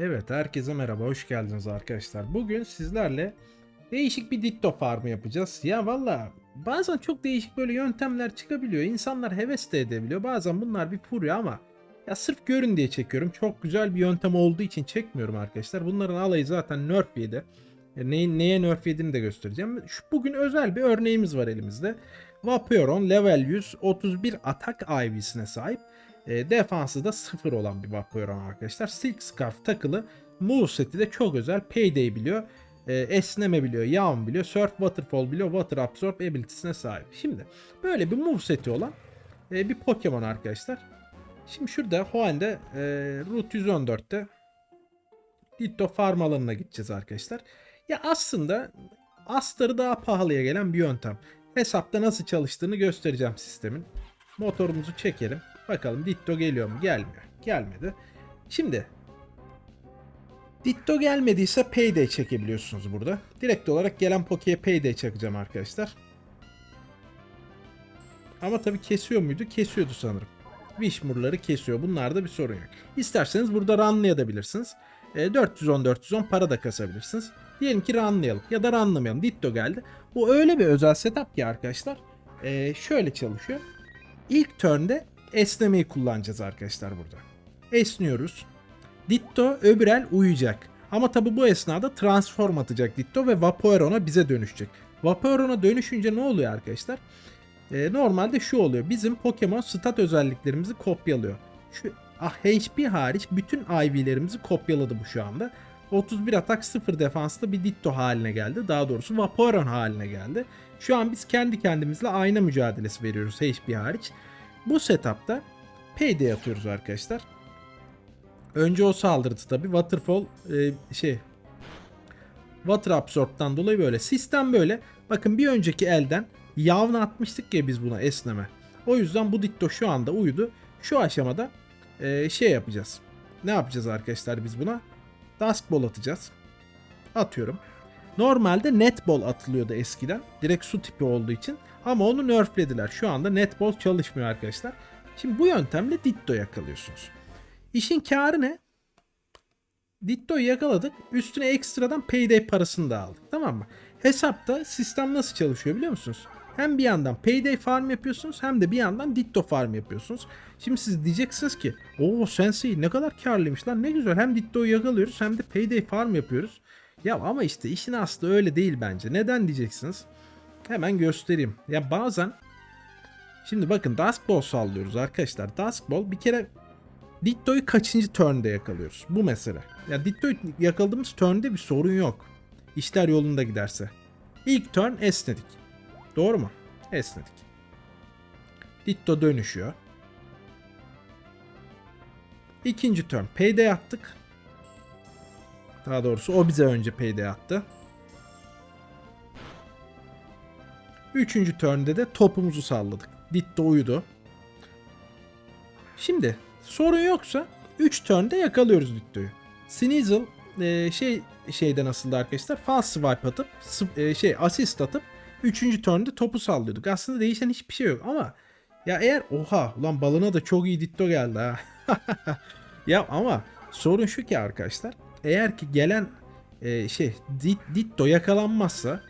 Evet, herkese merhaba, hoş geldiniz arkadaşlar. Bugün sizlerle değişik bir Ditto farmı yapacağız. Ya valla bazen çok değişik böyle yöntemler çıkabiliyor. İnsanlar heves de edebiliyor. Bazen bunlar bir furya ama ya sırf görün diye çekiyorum. Çok güzel bir yöntem olduğu için çekmiyorum arkadaşlar. Bunların alayı zaten nerf yedi. E, Neyin, neye nerf yediğini de göstereceğim. Şu, bugün özel bir örneğimiz var elimizde. Vaporeon level 100 31 atak IV'sine sahip. E, defansı da 0 olan bir Vaporeon arkadaşlar. Silk Scarf takılı. Moveseti de çok özel. Payday biliyor. E, esneme biliyor. Yawn biliyor. Surf Waterfall biliyor. Water Absorb ability'sine sahip. Şimdi böyle bir moveseti olan e, bir Pokemon arkadaşlar. Şimdi şurada Hoen'de e, Route 114'te Ditto farm alanına gideceğiz arkadaşlar. Ya aslında astarı daha pahalıya gelen bir yöntem. Hesapta nasıl çalıştığını göstereceğim sistemin. Motorumuzu çekelim. Bakalım Ditto geliyor mu? Gelmiyor. Gelmedi. Şimdi Ditto gelmediyse Payday çekebiliyorsunuz burada. Direkt olarak gelen Poke'ye Payday çakacağım arkadaşlar. Ama tabii kesiyor muydu? Kesiyordu sanırım. Wishmur'ları kesiyor. Bunlarda bir sorun yok. İsterseniz burada runlayabilirsiniz. E, 410-410 para da kasabilirsiniz. Diyelim ki runlayalım ya da runlamayalım. Ditto geldi. Bu öyle bir özel setup ki arkadaşlar. e, şöyle çalışıyor. İlk turn'de esnemeyi kullanacağız arkadaşlar burada. Esniyoruz. Ditto öbür el uyuyacak. Ama tabi bu esnada transform atacak Ditto ve Vaporeon'a bize dönüşecek. Vaporeon'a dönüşünce ne oluyor arkadaşlar? Ee, normalde şu oluyor. Bizim Pokemon stat özelliklerimizi kopyalıyor. Şu ah, HP hariç bütün IV'lerimizi kopyaladı bu şu anda. 31 atak 0 defanslı bir Ditto haline geldi. Daha doğrusu Vaporeon haline geldi. Şu an biz kendi kendimizle ayna mücadelesi veriyoruz HP hariç. Bu setupta Payday atıyoruz arkadaşlar. Önce o saldırdı tabi. Waterfall e, şey Water Absorb'dan dolayı böyle. Sistem böyle. Bakın bir önceki elden yavna atmıştık ya biz buna esneme. O yüzden bu Ditto şu anda uyudu. Şu aşamada e, şey yapacağız. Ne yapacağız arkadaşlar biz buna? Dusk Ball atacağız. Atıyorum. Normalde netball atılıyordu eskiden. Direkt su tipi olduğu için. Ama onu nerflediler. Şu anda netball çalışmıyor arkadaşlar. Şimdi bu yöntemle Ditto yakalıyorsunuz. İşin karı ne? Ditto'yu yakaladık. Üstüne ekstradan payday parasını da aldık. Tamam mı? Hesapta sistem nasıl çalışıyor biliyor musunuz? Hem bir yandan payday farm yapıyorsunuz hem de bir yandan Ditto farm yapıyorsunuz. Şimdi siz diyeceksiniz ki o Sensei ne kadar karlıymış lan ne güzel hem Ditto'yu yakalıyoruz hem de payday farm yapıyoruz. Ya ama işte işin aslı öyle değil bence. Neden diyeceksiniz? Hemen göstereyim. Ya bazen Şimdi bakın Dusk Ball sallıyoruz arkadaşlar. Dusk bir kere Ditto'yu kaçıncı turn'de yakalıyoruz? Bu mesele. Ya Ditto'yu yakaladığımız turn'de bir sorun yok. İşler yolunda giderse. İlk turn esnedik. Doğru mu? Esnedik. Ditto dönüşüyor. İkinci turn payday attık. Daha doğrusu o bize önce payday attı. Üçüncü turn'de de topumuzu salladık. Ditto uyudu. Şimdi sorun yoksa 3 turn'de yakalıyoruz Ditto'yu. Sneasel e, şey şeyden nasıldı arkadaşlar? Fast swipe atıp e, şey assist atıp 3. turn'de topu sallıyorduk. Aslında değişen hiçbir şey yok ama ya eğer oha ulan balına da çok iyi Ditto geldi ha. ya ama sorun şu ki arkadaşlar eğer ki gelen e, şey Dit- Ditto yakalanmazsa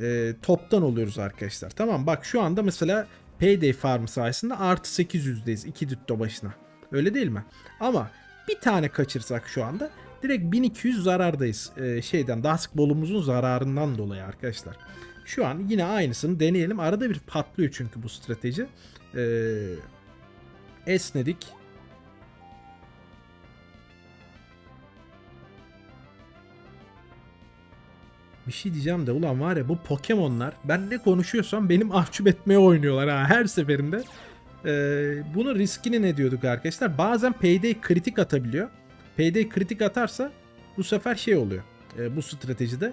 e, toptan oluyoruz arkadaşlar. Tamam bak şu anda mesela Payday Farm sayesinde artı 800'deyiz 2 Ditto başına. Öyle değil mi? Ama bir tane kaçırsak şu anda direkt 1200 zarardayız. Ee, şeyden Dusk Ball'umuzun zararından dolayı arkadaşlar. Şu an yine aynısını deneyelim. Arada bir patlıyor çünkü bu strateji. Ee, esnedik. Bir şey diyeceğim de ulan var ya bu Pokemon'lar ben ne konuşuyorsam benim mahcup etmeye oynuyorlar ha her seferinde. Ee, bunun riskini ne diyorduk arkadaşlar? Bazen Payday kritik atabiliyor. Payday kritik atarsa bu sefer şey oluyor. Ee, bu stratejide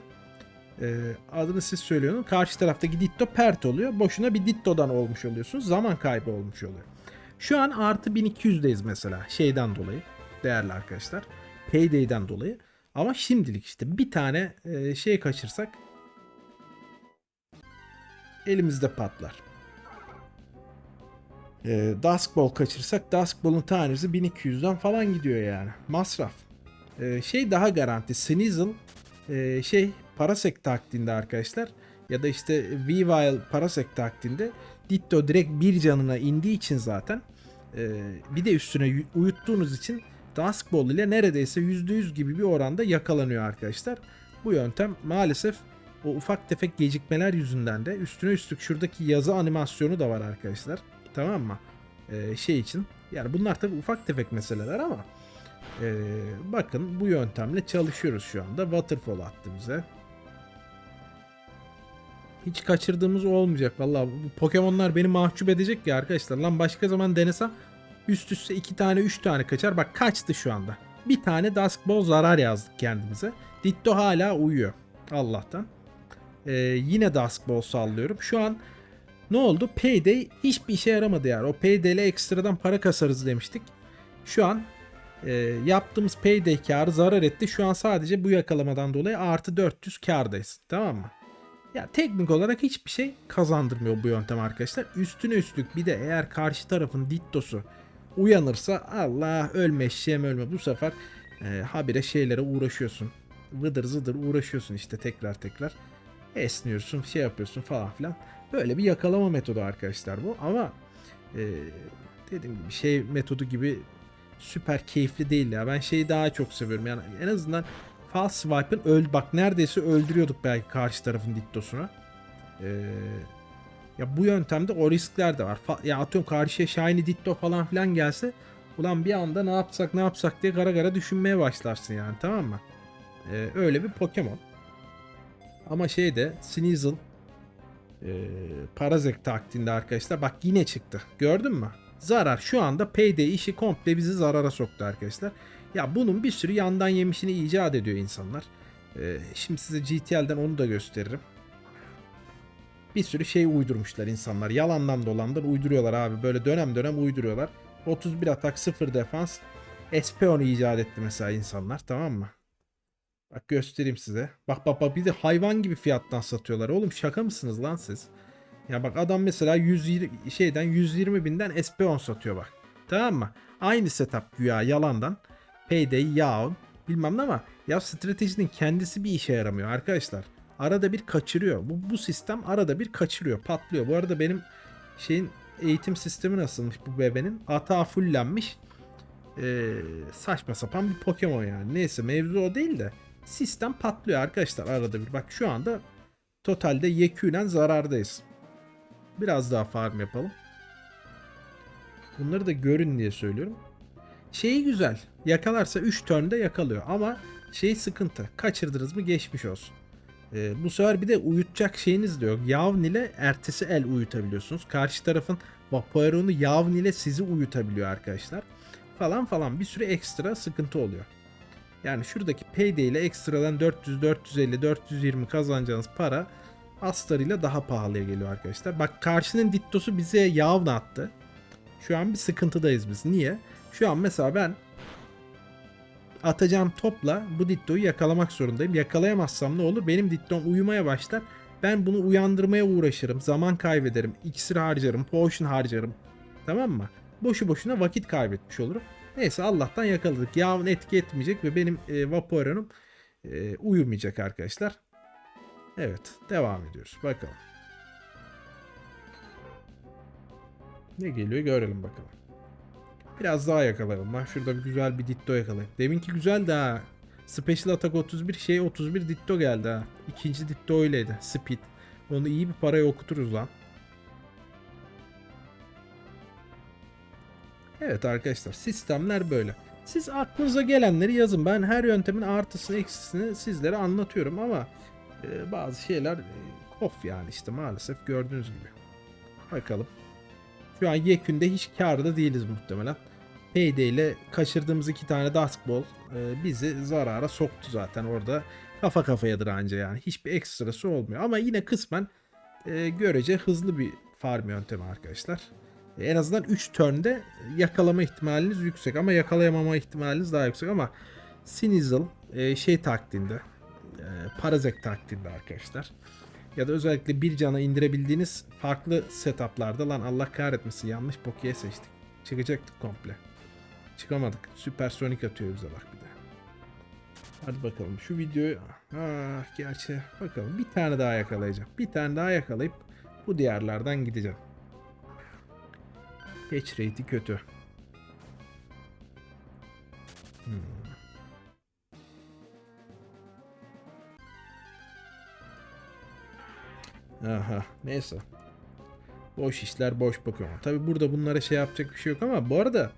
ee, adını siz söylüyorsunuz. Karşı taraftaki Ditto pert oluyor. Boşuna bir Ditto'dan olmuş oluyorsunuz. Zaman kaybı olmuş oluyor. Şu an artı 1200'deyiz mesela şeyden dolayı. Değerli arkadaşlar. Payday'den dolayı. Ama şimdilik işte bir tane e, şey kaçırsak elimizde patlar. E, Dusk Ball kaçırsak Dusk Ball'un tanesi 1200'den falan gidiyor yani. Masraf. Ee, şey daha garanti. Sneasel e, şey Parasek taktiğinde arkadaşlar ya da işte Weavile Parasek taktiğinde Ditto direkt bir canına indiği için zaten e, bir de üstüne yu- uyuttuğunuz için Dusk Ball ile neredeyse %100 gibi bir oranda yakalanıyor arkadaşlar. Bu yöntem maalesef o ufak tefek gecikmeler yüzünden de üstüne üstlük şuradaki yazı animasyonu da var arkadaşlar. Tamam mı? Ee, şey için. Yani bunlar tabi ufak tefek meseleler ama ee, bakın bu yöntemle çalışıyoruz şu anda. Waterfall attı bize. Hiç kaçırdığımız olmayacak. Vallahi bu Pokemon'lar beni mahcup edecek ya arkadaşlar. Lan başka zaman denesem üst üste iki tane üç tane kaçar. Bak kaçtı şu anda. Bir tane Dusk Ball zarar yazdık kendimize. Ditto hala uyuyor. Allah'tan. Ee, yine Dusk Ball sallıyorum. Şu an ne oldu? Payday hiçbir işe yaramadı yani. O Payday ile ekstradan para kasarız demiştik. Şu an e, yaptığımız Payday karı zarar etti. Şu an sadece bu yakalamadan dolayı artı 400 kardayız. Tamam mı? Ya teknik olarak hiçbir şey kazandırmıyor bu yöntem arkadaşlar. Üstüne üstlük bir de eğer karşı tarafın dittosu uyanırsa Allah ölme eşeğim ölme bu sefer e, habire şeylere uğraşıyorsun. Vıdır zıdır uğraşıyorsun işte tekrar tekrar. Esniyorsun şey yapıyorsun falan filan. Böyle bir yakalama metodu arkadaşlar bu ama e, dediğim gibi şey metodu gibi süper keyifli değil ya. Ben şeyi daha çok seviyorum yani en azından False Swipe'ın öl bak neredeyse öldürüyorduk belki karşı tarafın dittosuna. Ee, ya bu yöntemde o riskler de var. Ya atıyorum karşıya Shiny Ditto falan filan gelse ulan bir anda ne yapsak ne yapsak diye gara gara düşünmeye başlarsın yani tamam mı? Ee, öyle bir Pokemon. Ama şeyde Sneasel e, Parazek taktiğinde arkadaşlar bak yine çıktı. Gördün mü? Zarar. Şu anda Payday işi komple bizi zarara soktu arkadaşlar. Ya bunun bir sürü yandan yemişini icat ediyor insanlar. Ee, şimdi size GTL'den onu da gösteririm. Bir sürü şey uydurmuşlar insanlar. Yalandan dolandan uyduruyorlar abi. Böyle dönem dönem uyduruyorlar. 31 atak 0 defans. Espeon icat etti mesela insanlar tamam mı? Bak göstereyim size. Bak bak bak bir de hayvan gibi fiyattan satıyorlar. Oğlum şaka mısınız lan siz? Ya bak adam mesela 120 şeyden 120 binden Espeon satıyor bak. Tamam mı? Aynı setup güya yalandan. Payday, Yao bilmem ne ama ya stratejinin kendisi bir işe yaramıyor arkadaşlar. Arada bir kaçırıyor. Bu, bu sistem arada bir kaçırıyor, patlıyor. Bu arada benim şeyin eğitim sistemi nasılmış bu bebenin? Ata fullenmiş. Ee, saçma sapan bir Pokemon yani. Neyse mevzu o değil de sistem patlıyor arkadaşlar arada bir. Bak şu anda totalde yekünen zarardayız. Biraz daha farm yapalım. Bunları da görün diye söylüyorum. Şeyi güzel. Yakalarsa 3 turn'da yakalıyor ama şey sıkıntı. Kaçırdınız mı geçmiş olsun. Ee, bu sefer bir de uyutacak şeyiniz de yok. Yavn ile ertesi el uyutabiliyorsunuz. Karşı tarafın Vaporeon'u Yavn ile sizi uyutabiliyor arkadaşlar. Falan falan bir sürü ekstra sıkıntı oluyor. Yani şuradaki payday ile ekstradan 400, 450, 420 kazanacağınız para Astar ile daha pahalıya geliyor arkadaşlar. Bak karşının Ditto'su bize Yavn attı. Şu an bir sıkıntıdayız biz. Niye? Şu an mesela ben atacağım topla bu Ditto'yu yakalamak zorundayım. Yakalayamazsam ne olur? Benim Ditto'm uyumaya başlar. Ben bunu uyandırmaya uğraşırım. Zaman kaybederim. İksir harcarım. Potion harcarım. Tamam mı? Boşu boşuna vakit kaybetmiş olurum. Neyse Allah'tan yakaladık. Yağın etki etmeyecek ve benim e, Vaporeon'um e, uyumayacak arkadaşlar. Evet. Devam ediyoruz. Bakalım. Ne geliyor görelim bakalım. Biraz daha yakalayalım. Bak şurada bir güzel bir Ditto yakalayayım. Deminki güzel de ha. Special Attack 31 şey 31 Ditto geldi ha. İkinci Ditto öyleydi. Speed. Onu iyi bir paraya okuturuz lan. Evet arkadaşlar sistemler böyle. Siz aklınıza gelenleri yazın. Ben her yöntemin artısını eksisini sizlere anlatıyorum ama e, bazı şeyler e, kof yani işte maalesef gördüğünüz gibi. Bakalım. Şu an yekünde hiç karda değiliz muhtemelen. Payday ile kaçırdığımız iki tane Dusk Ball e, bizi zarara soktu zaten orada. Kafa kafayadır anca yani. Hiçbir ekstrası olmuyor. Ama yine kısmen e, görece hızlı bir farm yöntemi arkadaşlar. E, en azından 3 turn'de yakalama ihtimaliniz yüksek ama yakalayamama ihtimaliniz daha yüksek ama Sneasel e, şey taktiğinde e, Parazek taktiğinde arkadaşlar ya da özellikle bir cana indirebildiğiniz farklı setuplarda lan Allah kahretmesin yanlış Poke'ye seçtik. Çıkacaktık komple. Çıkamadık. Süpersonic atıyor bize bak bir de. Hadi bakalım şu videoyu ah gerçi bakalım bir tane daha yakalayacağım. Bir tane daha yakalayıp bu diğerlerden gideceğim. Catch rate'i kötü. Hmm. Aha neyse. Boş işler boş bakıyorum. Tabi burada bunlara şey yapacak bir şey yok ama bu arada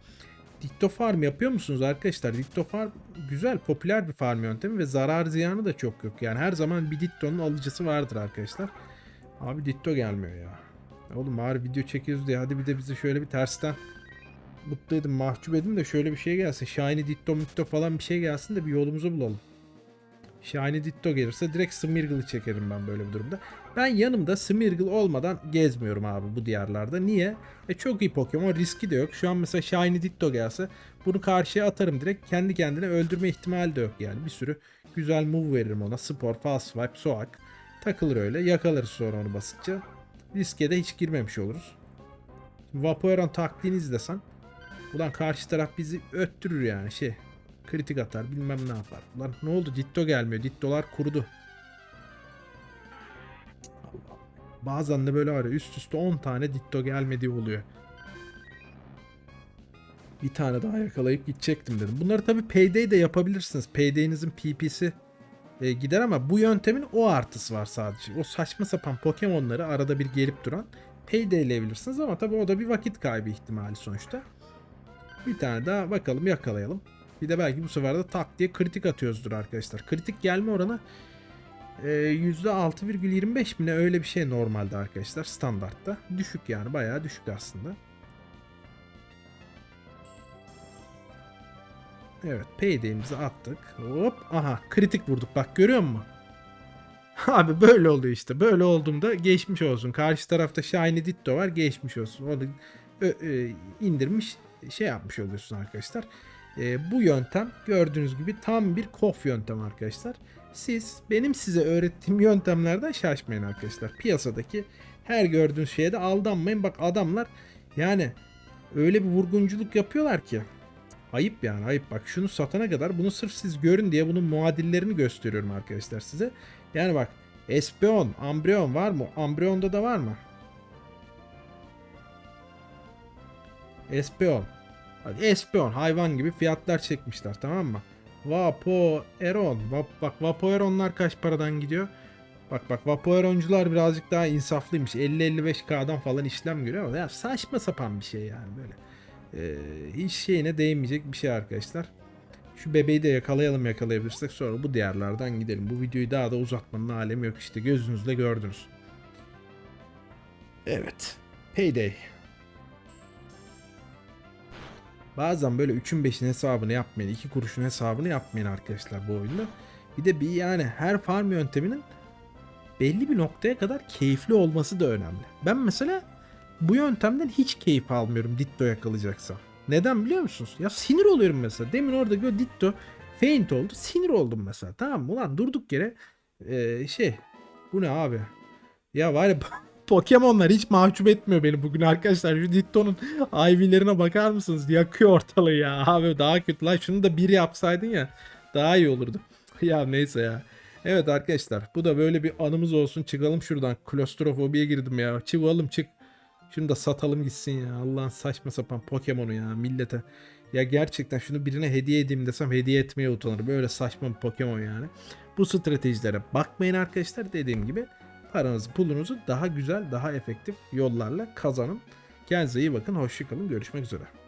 Dicto Farm yapıyor musunuz arkadaşlar? Dicto Farm güzel, popüler bir farm yöntemi ve zarar ziyanı da çok yok. Yani her zaman bir Ditto'nun alıcısı vardır arkadaşlar. Abi Ditto gelmiyor ya. Oğlum bari video çekiyoruz diye hadi bir de bizi şöyle bir tersten mutlu edin, mahcup edin de şöyle bir şey gelsin. Shiny Ditto Mitto falan bir şey gelsin de bir yolumuzu bulalım. Shiny Ditto gelirse direkt Smeargle'ı çekerim ben böyle bir durumda. Ben yanımda Smeargle olmadan gezmiyorum abi bu diyarlarda. Niye? E çok iyi Pokemon riski de yok. Şu an mesela Shiny Ditto gelse bunu karşıya atarım direkt. Kendi kendine öldürme ihtimali de yok yani. Bir sürü güzel move veririm ona. Spor, Fast Swipe, Soak. Takılır öyle. Yakalarız sonra onu basitçe. Riske de hiç girmemiş oluruz. Vaporeon taktiğini izlesen. Ulan karşı taraf bizi öttürür yani şey. Kritik atar bilmem ne yapar. Lan ne oldu Ditto gelmiyor. Dittolar kurudu. Bazen de böyle var ya üst üste 10 tane Ditto gelmediği oluyor. Bir tane daha yakalayıp gidecektim dedim. Bunları tabi Payday de yapabilirsiniz. Payday'inizin PP'si e, gider ama bu yöntemin o artısı var sadece. O saçma sapan Pokemon'ları arada bir gelip duran Payday'leyebilirsiniz ama tabi o da bir vakit kaybı ihtimali sonuçta. Bir tane daha bakalım yakalayalım. Bir de belki bu sefer de tak diye kritik atıyoruzdur arkadaşlar. Kritik gelme oranı e, %6,25 mi ne öyle bir şey normalde arkadaşlar standartta. Düşük yani bayağı düşük aslında. Evet payday'imizi attık. Hop aha kritik vurduk bak görüyor musun? Abi böyle oluyor işte. Böyle olduğumda geçmiş olsun. Karşı tarafta Shiny Ditto var geçmiş olsun. Onu ö- indirmiş şey yapmış oluyorsun arkadaşlar. E, bu yöntem gördüğünüz gibi tam bir kof yöntem arkadaşlar. Siz benim size öğrettiğim yöntemlerden şaşmayın arkadaşlar. Piyasadaki her gördüğünüz şeye de aldanmayın. Bak adamlar yani öyle bir vurgunculuk yapıyorlar ki. Ayıp yani ayıp. Bak şunu satana kadar bunu sırf siz görün diye bunun muadillerini gösteriyorum arkadaşlar size. Yani bak Espeon, Ambreon var mı? Ambreon'da da var mı? Espeon. Hadi Espeon hayvan gibi fiyatlar çekmişler tamam mı? Vapoeron. Vap, bak Vapoeronlar kaç paradan gidiyor? Bak bak Vapoeroncular birazcık daha insaflıymış. 50-55k'dan falan işlem görüyor ama ya saçma sapan bir şey yani böyle. Ee, hiç şeyine değmeyecek bir şey arkadaşlar. Şu bebeği de yakalayalım yakalayabilirsek sonra bu diğerlerden gidelim. Bu videoyu daha da uzatmanın alemi yok işte gözünüzle gördünüz. Evet. Payday. Bazen böyle 3'ün 5'in hesabını yapmayın. 2 kuruşun hesabını yapmayın arkadaşlar bu oyunda. Bir de bir yani her farm yönteminin belli bir noktaya kadar keyifli olması da önemli. Ben mesela bu yöntemden hiç keyif almıyorum Ditto yakalayacaksam. Neden biliyor musunuz? Ya sinir oluyorum mesela. Demin orada gö Ditto faint oldu. Sinir oldum mesela. Tamam mı? Ulan durduk yere ee, şey bu ne abi? Ya var ya Pokemon'lar hiç mahcup etmiyor beni bugün arkadaşlar. Şu Ditto'nun IV'lerine bakar mısınız? Yakıyor ortalığı ya. Abi daha kötü lan. Şunu da bir yapsaydın ya. Daha iyi olurdu. ya neyse ya. Evet arkadaşlar bu da böyle bir anımız olsun. Çıkalım şuradan. Klostrofobiye girdim ya. Çıkalım çık. Şunu da satalım gitsin ya. Allah'ın saçma sapan Pokemon'u ya millete. Ya gerçekten şunu birine hediye edeyim desem hediye etmeye utanır. Böyle saçma bir Pokemon yani. Bu stratejilere bakmayın arkadaşlar. Dediğim gibi paranızı pulunuzu daha güzel daha efektif yollarla kazanın. Kendinize iyi bakın. Hoşçakalın. Görüşmek üzere.